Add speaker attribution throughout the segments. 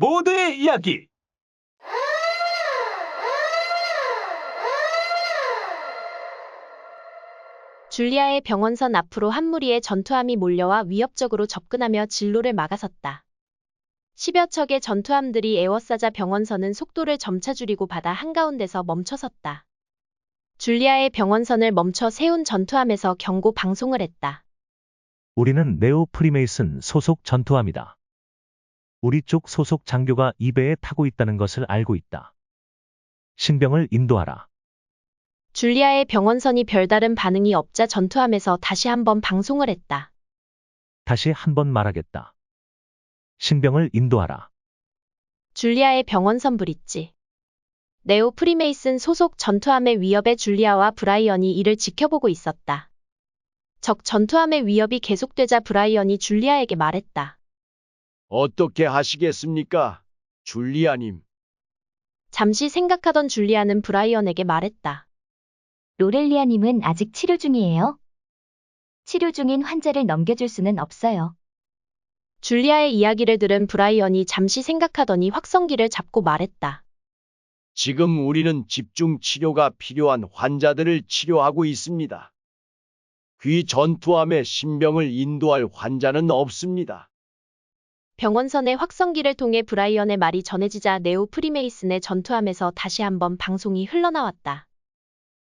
Speaker 1: 모두의 이야기.
Speaker 2: 줄리아의 병원선 앞으로 한 무리의 전투함이 몰려와 위협적으로 접근하며 진로를 막아섰다. 10여 척의 전투함들이 에워싸자 병원선은 속도를 점차 줄이고 바다 한가운데서 멈춰섰다. 줄리아의 병원선을 멈춰 세운 전투함에서 경고 방송을 했다.
Speaker 3: 우리는 네오 프리메이슨 소속 전투함이다. 우리 쪽 소속 장교가 이 배에 타고 있다는 것을 알고 있다. 신병을 인도하라.
Speaker 2: 줄리아의 병원선이 별다른 반응이 없자 전투함에서 다시 한번 방송을 했다.
Speaker 3: 다시 한번 말하겠다. 신병을 인도하라.
Speaker 2: 줄리아의 병원선 브릿지. 네오 프리메이슨 소속 전투함의 위협에 줄리아와 브라이언이 이를 지켜보고 있었다. 적 전투함의 위협이 계속되자 브라이언이 줄리아에게 말했다.
Speaker 4: 어떻게 하시겠습니까? 줄리아님.
Speaker 2: 잠시 생각하던 줄리아는 브라이언에게 말했다.
Speaker 5: 로렐리아님은 아직 치료 중이에요. 치료 중인 환자를 넘겨줄 수는 없어요.
Speaker 2: 줄리아의 이야기를 들은 브라이언이 잠시 생각하더니 확성기를 잡고 말했다.
Speaker 4: 지금 우리는 집중 치료가 필요한 환자들을 치료하고 있습니다. 귀 전투함에 신병을 인도할 환자는 없습니다.
Speaker 2: 병원선의 확성기를 통해 브라이언의 말이 전해지자 네오 프리메이슨의 전투함에서 다시 한번 방송이 흘러나왔다.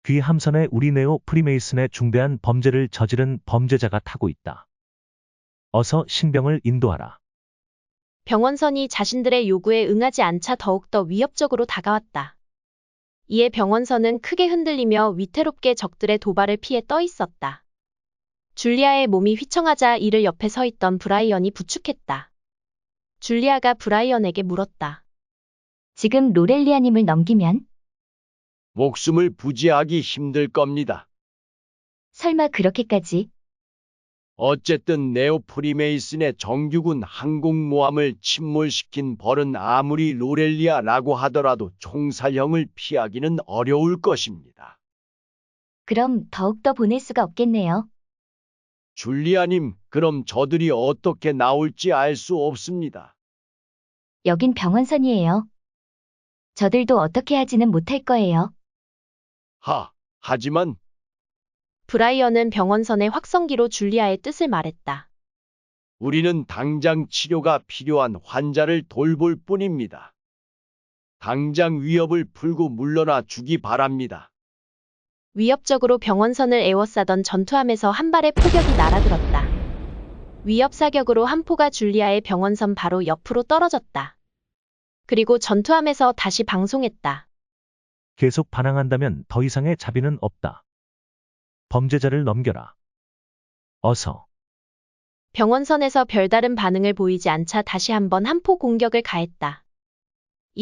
Speaker 3: 귀 함선에 우리 네오 프리메이슨의 중대한 범죄를 저지른 범죄자가 타고 있다. 어서 신병을 인도하라.
Speaker 2: 병원선이 자신들의 요구에 응하지 않자 더욱더 위협적으로 다가왔다. 이에 병원선은 크게 흔들리며 위태롭게 적들의 도발을 피해 떠 있었다. 줄리아의 몸이 휘청하자 이를 옆에 서 있던 브라이언이 부축했다. 줄리아가 브라이언에게 물었다.
Speaker 5: 지금 로렐리아님을 넘기면
Speaker 4: 목숨을 부지하기 힘들 겁니다.
Speaker 5: 설마 그렇게까지
Speaker 4: 어쨌든 네오프리메이슨의 정규군 항공모함을 침몰시킨 벌은 아무리 로렐리아라고 하더라도 총살형을 피하기는 어려울 것입니다.
Speaker 5: 그럼 더욱더 보낼 수가 없겠네요.
Speaker 4: 줄리아님, 그럼 저들이 어떻게 나올지 알 수 없습니다.
Speaker 5: 여긴 병원선이에요. 저들도 어떻게 하지는 못할 거예요.
Speaker 4: 하, 하지만
Speaker 2: 브라이언은 병원선의 확성기로 줄리아의 뜻을 말했다.
Speaker 4: 우리는 당장 치료가 필요한 환자를 돌볼 뿐입니다. 당장 위협을 풀고 물러나 주기 바랍니다.
Speaker 2: 위협적으로 병원선을 에워싸던 전투함에서 한 발의 포격이 날아들었다. 위협 사격으로 한 포가 줄리아의 병원선 바로 옆으로 떨어졌다. 그리고 전투함에서 다시 방송했다.
Speaker 3: 계속 반항한다면 더 이상의 자비는 없다. 범죄자를 넘겨라. 어서.
Speaker 2: 병원선에서 별다른 반응을 보이지 않자 다시 한번 한포 공격을 가했다.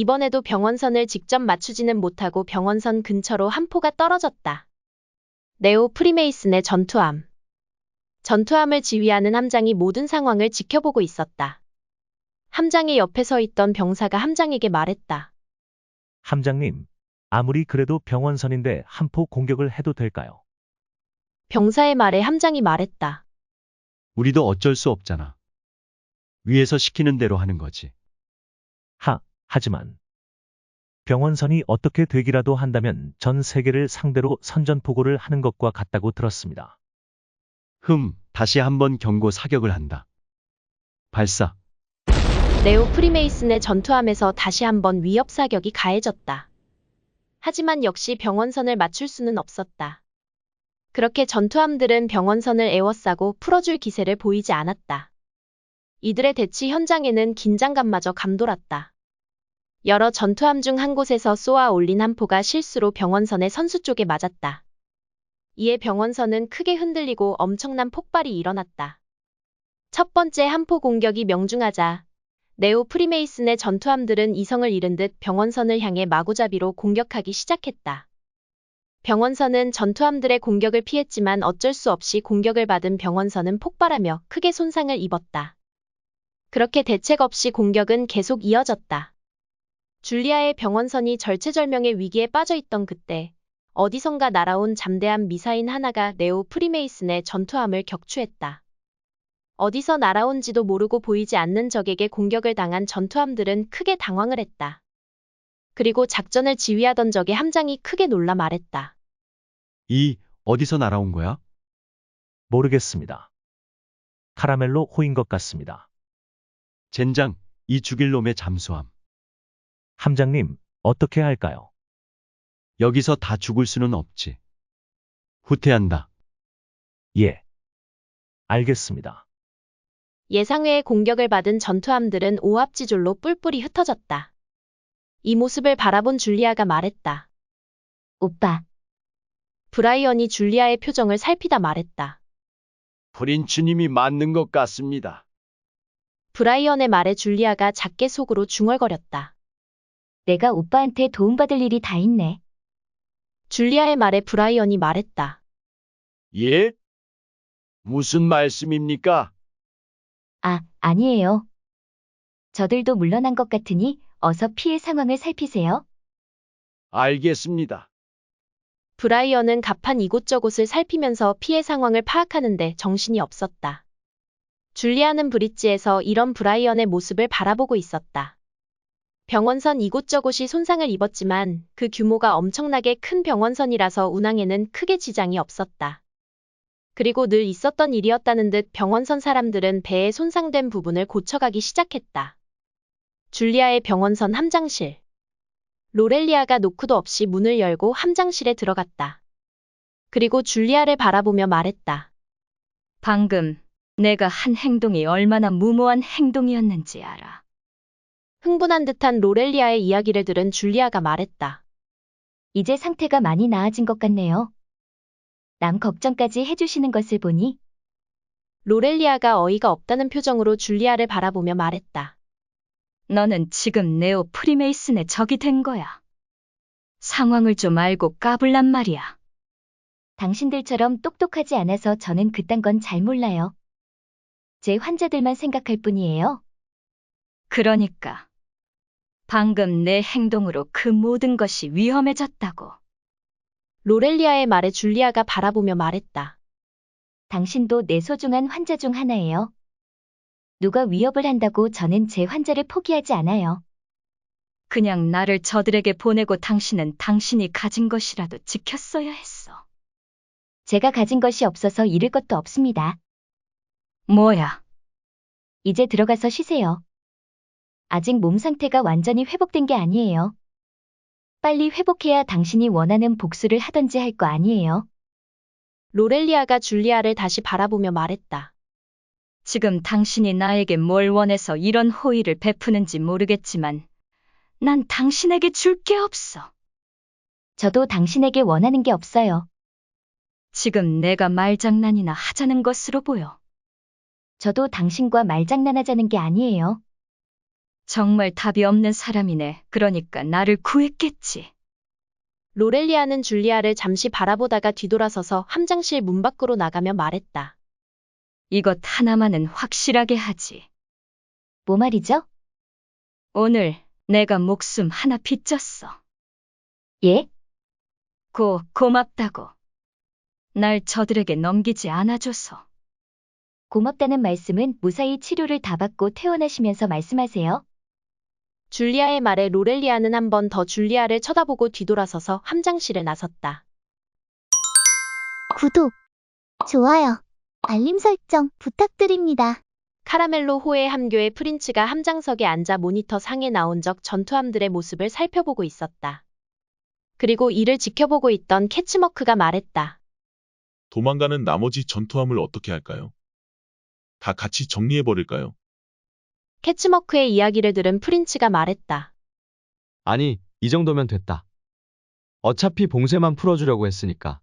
Speaker 2: 이번에도 병원선을 직접 맞추지는 못하고 병원선 근처로 한 포가 떨어졌다. 네오 프리메이슨의 전투함. 전투함을 지휘하는 함장이 모든 상황을 지켜보고 있었다. 함장의 옆에 서 있던 병사가 함장에게 말했다.
Speaker 3: 함장님, 아무리 그래도 병원선인데 한 포 공격을 해도 될까요?
Speaker 2: 병사의 말에 함장이 말했다.
Speaker 6: 우리도 어쩔 수 없잖아. 위에서 시키는 대로 하는 거지.
Speaker 3: 하, 하지만 병원선이 어떻게 되기라도 한다면 전 세계를 상대로 선전포고를 하는 것과 같다고 들었습니다.
Speaker 6: 흠, 다시 한번 경고 사격을 한다. 발사.
Speaker 2: 네오 프리메이슨의 전투함에서 다시 한번 위협 사격이 가해졌다. 하지만 역시 병원선을 맞출 수는 없었다. 그렇게 전투함들은 병원선을 에워싸고 풀어줄 기세를 보이지 않았다. 이들의 대치 현장에는 긴장감마저 감돌았다. 여러 전투함 중 한 곳에서 쏘아 올린 한 포가 실수로 병원선의 선수 쪽에 맞았다. 이에 병원선은 크게 흔들리고 엄청난 폭발이 일어났다. 첫 번째 한포 공격이 명중하자 네오 프리메이슨의 전투함들은 이성을 잃은 듯 병원선을 향해 마구잡이로 공격하기 시작했다. 병원선은 전투함들의 공격을 피했지만 어쩔 수 없이 공격을 받은 병원선은 폭발하며 크게 손상을 입었다. 그렇게 대책 없이 공격은 계속 이어졌다. 줄리아의 병원선이 절체절명의 위기에 빠져 있던 그때 어디선가 날아온 잠대한 미사인 하나가 네오 프리메이슨의 전투함을 격추했다. 어디서 날아온지도 모르고 보이지 않는 적에게 공격을 당한 전투함들은 크게 당황을 했다. 그리고 작전을 지휘하던 적의 함장이 크게 놀라 말했다.
Speaker 6: 이, 어디서 날아온 거야?
Speaker 3: 모르겠습니다. 카라멜로 호인 것 같습니다.
Speaker 6: 젠장, 이 죽일 놈의 잠수함.
Speaker 3: 함장님, 어떻게 할까요?
Speaker 6: 여기서 다 죽을 수는 없지. 후퇴한다.
Speaker 3: 예. 알겠습니다.
Speaker 2: 예상외의 공격을 받은 전투함들은 오합지졸로 뿔뿔이 흩어졌다. 이 모습을 바라본 줄리아가 말했다.
Speaker 5: 오빠,
Speaker 2: 브라이언이 줄리아의 표정을 살피다 말했다.
Speaker 4: 프린츠님이 맞는 것 같습니다.
Speaker 2: 브라이언의 말에 줄리아가 작게 속으로 중얼거렸다.
Speaker 5: 내가 오빠한테 도움받을 일이 다 있네.
Speaker 2: 줄리아의 말에 브라이언이 말했다.
Speaker 4: 예? 무슨 말씀입니까?
Speaker 5: 아, 아니에요. 저들도 물러난 것 같으니 어서 피해 상황을 살피세요.
Speaker 4: 알겠습니다.
Speaker 2: 브라이언은 갑판 이곳저곳을 살피면서 피해 상황을 파악하는데 정신이 없었다. 줄리아는 브릿지에서 이런 브라이언의 모습을 바라보고 있었다. 병원선 이곳저곳이 손상을 입었지만 그 규모가 엄청나게 큰 병원선이라서 운항에는 크게 지장이 없었다. 그리고 늘 있었던 일이었다는 듯 병원선 사람들은 배의 손상된 부분을 고쳐가기 시작했다. 줄리아의 병원선 함장실. 로렐리아가 노크도 없이 문을 열고 함장실에 들어갔다. 그리고 줄리아를 바라보며 말했다.
Speaker 1: 방금 내가 한 행동이 얼마나 무모한 행동이었는지 알아.
Speaker 2: 흥분한 듯한 로렐리아의 이야기를 들은 줄리아가 말했다.
Speaker 5: 이제 상태가 많이 나아진 것 같네요. 남 걱정까지 해주시는 것을 보니
Speaker 2: 로렐리아가 어이가 없다는 표정으로 줄리아를 바라보며 말했다.
Speaker 1: 너는 지금 네오 프리메이슨의 적이 된 거야. 상황을 좀 알고 까불란 말이야.
Speaker 5: 당신들처럼 똑똑하지 않아서 저는 그딴 건 잘 몰라요. 제 환자들만 생각할 뿐이에요.
Speaker 1: 그러니까 방금 내 행동으로 그 모든 것이 위험해졌다고.
Speaker 2: 로렐리아의 말에 줄리아가 바라보며 말했다.
Speaker 5: 당신도 내 소중한 환자 중 하나예요. 누가 위협을 한다고 저는 제 환자를 포기하지 않아요.
Speaker 1: 그냥 나를 저들에게 보내고 당신은 당신이 가진 것이라도 지켰어야 했어.
Speaker 5: 제가 가진 것이 없어서 잃을 것도 없습니다.
Speaker 1: 뭐야?
Speaker 5: 이제 들어가서 쉬세요. 아직 몸 상태가 완전히 회복된 게 아니에요. 빨리 회복해야 당신이 원하는 복수를 하던지 할 거 아니에요.
Speaker 2: 로렐리아가 줄리아를 다시 바라보며 말했다.
Speaker 1: 지금 당신이 나에게 뭘 원해서 이런 호의를 베푸는지 모르겠지만 난 당신에게 줄 게 없어.
Speaker 5: 저도 당신에게 원하는 게 없어요.
Speaker 1: 지금 내가 말장난이나 하자는 것으로 보여.
Speaker 5: 저도 당신과 말장난하자는 게 아니에요.
Speaker 1: 정말 답이 없는 사람이네. 그러니까 나를 구했겠지.
Speaker 2: 로렐리아는 줄리아를 잠시 바라보다가 뒤돌아서서 함장실 문 밖으로 나가며 말했다.
Speaker 1: 이것 하나만은 확실하게 하지.
Speaker 5: 뭐 말이죠?
Speaker 1: 오늘 내가 목숨 하나 빚졌어.
Speaker 5: 예?
Speaker 1: 고, 고맙다고. 날 저들에게 넘기지 않아줘서.
Speaker 5: 고맙다는 말씀은 무사히 치료를 다 받고 퇴원하시면서 말씀하세요.
Speaker 2: 줄리아의 말에 로렐리아는 한 번 더 줄리아를 쳐다보고 뒤돌아서서 함장실에 나섰다.
Speaker 7: 구독, 좋아요, 알림 설정 부탁드립니다.
Speaker 2: 카라멜로 호의 함교의 프린츠가 함장석에 앉아 모니터 상에 나온 적 전투함들의 모습을 살펴보고 있었다. 그리고 이를 지켜보고 있던 캐치머크가 말했다.
Speaker 8: 도망가는 나머지 전투함을 어떻게 할까요? 다 같이 정리해버릴까요?
Speaker 2: 캐치머크의 이야기를 들은 프린츠가 말했다.
Speaker 9: 아니, 이 정도면 됐다. 어차피 봉쇄만 풀어주려고 했으니까.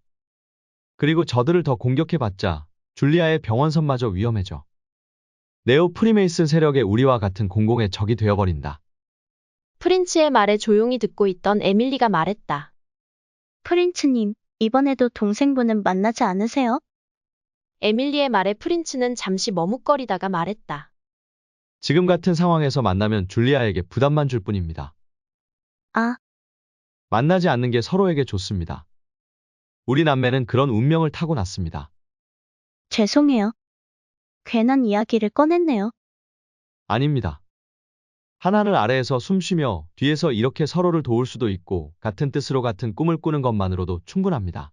Speaker 9: 그리고 저들을 더 공격해봤자 줄리아의 병원선마저 위험해져. 네오 프리메이슨 세력의 우리와 같은 공공의 적이 되어버린다.
Speaker 2: 프린츠의 말에 조용히 듣고 있던 에밀리가 말했다.
Speaker 7: 프린츠님, 이번에도 동생분은 만나지 않으세요?
Speaker 2: 에밀리의 말에 프린츠는 잠시 머뭇거리다가 말했다.
Speaker 9: 지금 같은 상황에서 만나면 줄리아에게 부담만 줄 뿐입니다.
Speaker 7: 아.
Speaker 9: 만나지 않는 게 서로에게 좋습니다. 우리 남매는 그런 운명을 타고났습니다.
Speaker 7: 죄송해요. 괜한 이야기를 꺼냈네요.
Speaker 9: 아닙니다. 하나늘 아래에서 숨 쉬며 뒤에서 이렇게 서로를 도울 수도 있고 같은 뜻으로 같은 꿈을 꾸는 것만으로도 충분합니다.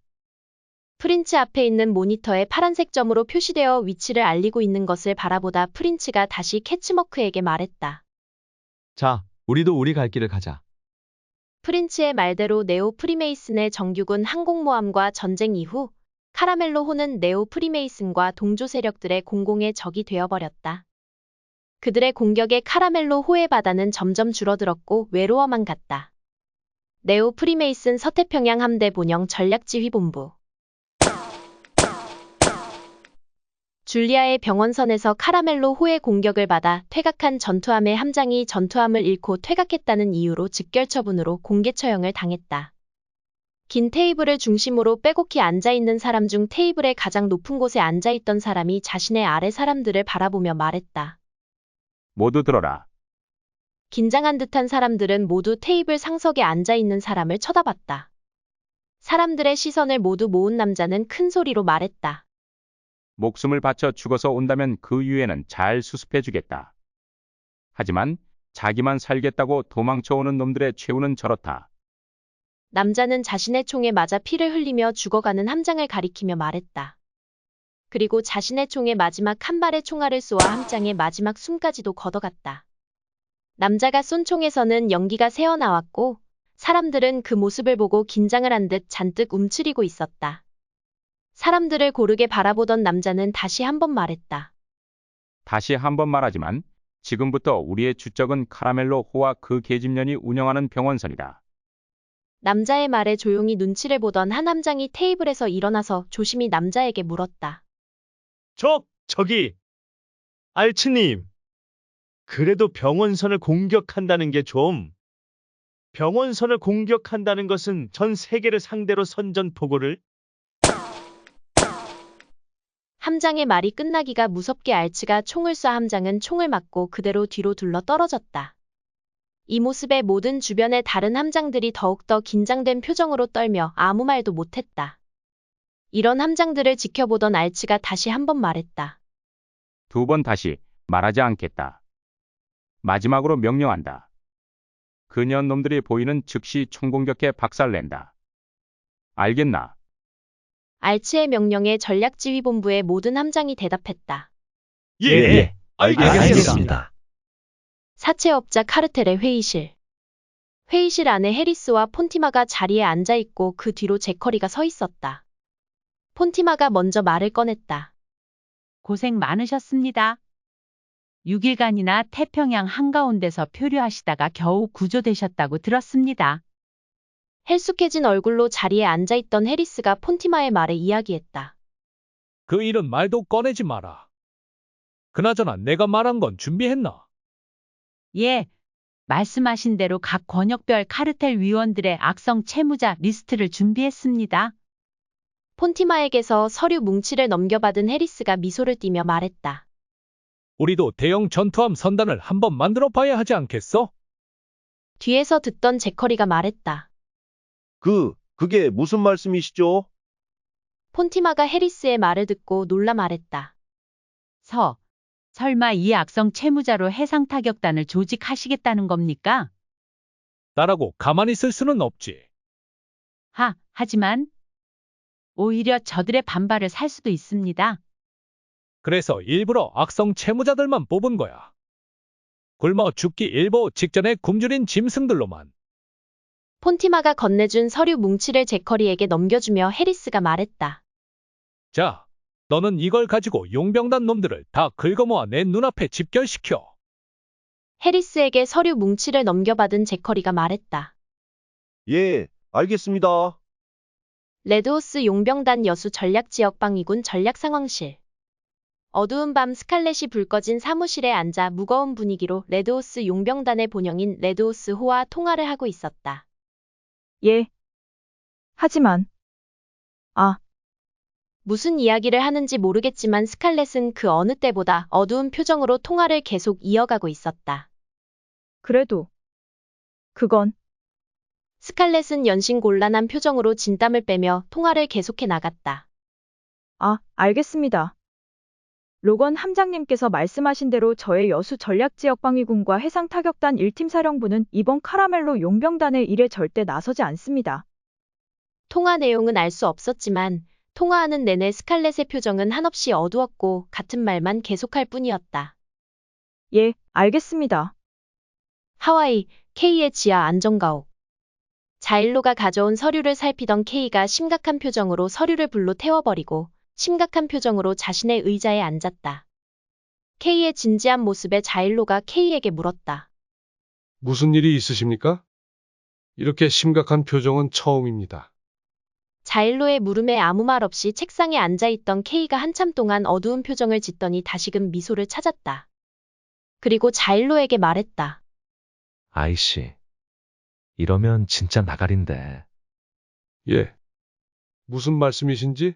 Speaker 2: 프린츠 앞에 있는 모니터에 파란색 점으로 표시되어 위치를 알리고 있는 것을 바라보다 프린츠가 다시 캐치머크에게 말했다.
Speaker 9: 자, 우리도 우리 갈 길을 가자.
Speaker 2: 프린츠의 말대로 네오 프리메이슨의 정규군 항공모함과 전쟁 이후 카라멜로 호는 네오 프리메이슨과 동조 세력들의 공공의 적이 되어버렸다. 그들의 공격에 카라멜로 호의 바다는 점점 줄어들었고 외로워만 갔다. 네오 프리메이슨 서태평양 함대 본영 전략지휘본부 줄리아의 병원선에서 카라멜로 호의 공격을 받아 퇴각한 전투함의 함장이 전투함을 잃고 퇴각했다는 이유로 즉결 처분으로 공개 처형을 당했다. 긴 테이블을 중심으로 빼곡히 앉아있는 사람 중 테이블의 가장 높은 곳에 앉아있던 사람이 자신의 아래 사람들을 바라보며 말했다.
Speaker 10: 모두 들어라.
Speaker 2: 긴장한 듯한 사람들은 모두 테이블 상석에 앉아있는 사람을 쳐다봤다. 사람들의 시선을 모두 모은 남자는 큰 소리로 말했다.
Speaker 10: 목숨을 바쳐 죽어서 온다면 그 이유에는 잘 수습해 주겠다. 하지만 자기만 살겠다고 도망쳐 오는 놈들의 최후는 저렇다.
Speaker 2: 남자는 자신의 총에 맞아 피를 흘리며 죽어가는 함장을 가리키며 말했다. 그리고 자신의 총에 마지막 한 발의 총알을 쏘아 함장의 마지막 숨까지도 걷어갔다. 남자가 쏜 총에서는 연기가 새어나왔고 사람들은 그 모습을 보고 긴장을 한 듯 잔뜩 움츠리고 있었다. 사람들을 고르게 바라보던 남자는 다시 한 번 말했다.
Speaker 10: 다시 한 번 말하지만 지금부터 우리의 주적은 카라멜로 호와 그 계집년이 운영하는 병원선이다.
Speaker 2: 남자의 말에 조용히 눈치를 보던 한 함장이 테이블에서 일어나서 조심히 남자에게 물었다.
Speaker 11: 저, 저기, 알츠님. 그래도 병원선을 공격한다는 게 좀. 병원선을 공격한다는 것은 전 세계를 상대로 선전포고를
Speaker 2: 함장의 말이 끝나기가 무섭게 알츠가 총을 쏴 함장은 총을 맞고 그대로 뒤로 둘러 떨어졌다. 이 모습에 모든 주변의 다른 함장들이 더욱더 긴장된 표정으로 떨며 아무 말도 못했다. 이런 함장들을 지켜보던 알츠가 다시 한 번 말했다.
Speaker 10: 두 번 다시 말하지 않겠다. 마지막으로 명령한다. 그년 놈들이 보이는 즉시 총공격해 박살낸다. 알겠나?
Speaker 2: 알츠의 명령에 전략지휘본부의 모든 함장이 대답했다.
Speaker 11: 예,
Speaker 3: 알겠습니다.
Speaker 2: 사채업자 카르텔의 회의실. 회의실 안에 해리스와 폰티마가 자리에 앉아 있고 그 뒤로 제커리가 서 있었다. 폰티마가 먼저 말을 꺼냈다.
Speaker 12: 고생 많으셨습니다. 6일간이나 태평양 한가운데서 표류하시다가 겨우 구조되셨다고 들었습니다.
Speaker 2: 헬쑥해진 얼굴로 자리에 앉아 있던 해리스가 폰티마의 말에 이야기했다.
Speaker 13: 그 일은 말도 꺼내지 마라. 그나저나 내가 말한 건 준비했나?
Speaker 12: 예, 말씀하신 대로 각 권역별 카르텔 위원들의 악성 채무자 리스트를 준비했습니다.
Speaker 2: 폰티마에게서 서류 뭉치를 넘겨받은 해리스가 미소를 띠며 말했다.
Speaker 13: 우리도 대형 전투함 선단을 한번 만들어 봐야 하지 않겠어?
Speaker 2: 뒤에서 듣던 제커리가 말했다.
Speaker 4: 그, 그게 무슨 말씀이시죠?
Speaker 2: 폰티마가 해리스의 말을 듣고 놀라 말했다.
Speaker 12: 서, 설마 이 악성 채무자로 해상 타격단을 조직하시겠다는 겁니까?
Speaker 13: 나라고 가만히 있을 수는 없지.
Speaker 12: 하, 하지만 오히려 저들의 반발을 살 수도 있습니다.
Speaker 13: 그래서 일부러 악성 채무자들만 뽑은 거야. 굶어 죽기 일보 직전에 굶주린 짐승들로만.
Speaker 2: 폰티마가 건네준 서류 뭉치를 제커리에게 넘겨주며 해리스가 말했다.
Speaker 13: 자, 너는 이걸 가지고 용병단 놈들을 다 긁어모아 내 눈앞에 집결시켜.
Speaker 2: 해리스에게 서류 뭉치를 넘겨받은 제커리가 말했다.
Speaker 4: 예, 알겠습니다.
Speaker 2: 레드호스 용병단 여수 전략지역방위군 전략상황실. 어두운 밤 스칼렛이 불 꺼진 사무실에 앉아 무거운 분위기로 레드호스 용병단의 본영인 레드호스 호와 통화를 하고 있었다.
Speaker 1: 예. 하지만, 아,
Speaker 2: 무슨 이야기를 하는지 모르겠지만 스칼렛은 그 어느 때보다 어두운 표정으로 통화를 계속 이어가고 있었다.
Speaker 1: 그래도, 그건,
Speaker 2: 스칼렛은 연신 곤란한 표정으로 진땀을 빼며 통화를 계속해 나갔다.
Speaker 1: 아, 알겠습니다.
Speaker 14: 로건 함장님께서 말씀하신 대로 저의 여수 전략지역방위군과 해상타격단 1팀 사령부는 이번 카라멜로 용병단의 일에 절대 나서지 않습니다.
Speaker 2: 통화 내용은 알 수 없었지만 통화하는 내내 스칼렛의 표정은 한없이 어두웠고 같은 말만 계속할 뿐이었다.
Speaker 14: 예, 알겠습니다.
Speaker 2: 하와이, K의 지하 안전가옥. 자일로가 가져온 서류를 살피던 K가 심각한 표정으로 서류를 불로 태워버리고 심각한 표정으로 자신의 의자에 앉았다. K의 진지한 모습에 자일로가 K에게 물었다.
Speaker 15: 무슨 일이 있으십니까? 이렇게 심각한 표정은 처음입니다.
Speaker 2: 자일로의 물음에 아무 말 없이 책상에 앉아있던 K가 한참 동안 어두운 표정을 짓더니 다시금 미소를 찾았다. 그리고 자일로에게 말했다.
Speaker 3: 아이씨. 이러면 진짜 나가린데.
Speaker 15: 예. 무슨 말씀이신지?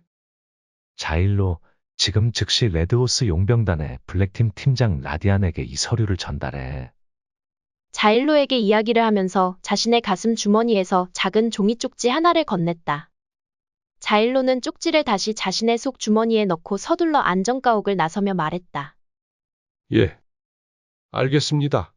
Speaker 3: 자일로 지금 즉시 레드호스 용병단의 블랙팀 팀장 라디안에게 이 서류를 전달해.
Speaker 2: 자일로에게 이야기를 하면서 자신의 가슴 주머니에서 작은 종이 쪽지 하나를 건넸다. 자일로는 쪽지를 다시 자신의 속 주머니에 넣고 서둘러 안전가옥을 나서며 말했다.
Speaker 15: 예. 알겠습니다.